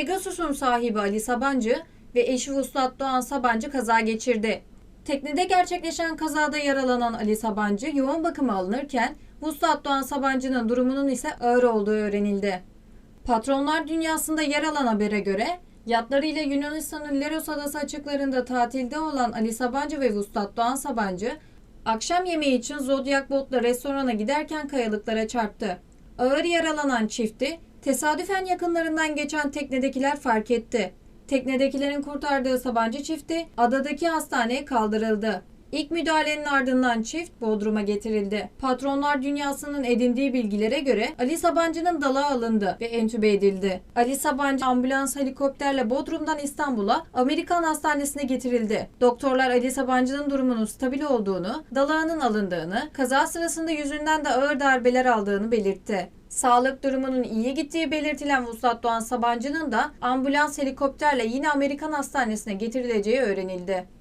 Pegasus'un sahibi Ali Sabancı ve eşi Vuslat Doğan Sabancı kaza geçirdi. Teknede gerçekleşen kazada yaralanan Ali Sabancı yoğun bakıma alınırken Vuslat Doğan Sabancı'nın durumunun ise ağır olduğu öğrenildi. Patronlar dünyasında yer alan habere göre yatlarıyla Yunanistan'ın Leros Adası açıklarında tatilde olan Ali Sabancı ve Vuslat Doğan Sabancı akşam yemeği için Zodiac Boat'la restorana giderken kayalıklara çarptı. Ağır yaralanan çifti tesadüfen yakınlarından geçen teknedekiler fark etti. Teknedekilerin kurtardığı Sabancı çifti adadaki hastaneye kaldırıldı. İlk müdahalenin ardından çift Bodrum'a getirildi. Patronlar dünyasının edindiği bilgilere göre Ali Sabancı'nın dalağı alındı ve entübe edildi. Ali Sabancı ambulans helikopterle Bodrum'dan İstanbul'a Amerikan hastanesine getirildi. Doktorlar Ali Sabancı'nın durumunun stabil olduğunu, dalağının alındığını, kaza sırasında yüzünden de ağır darbeler aldığını belirtti. Sağlık durumunun iyi gittiği belirtilen Vuslat Doğan Sabancı'nın da ambulans helikopterle yine Amerikan hastanesine getirileceği öğrenildi.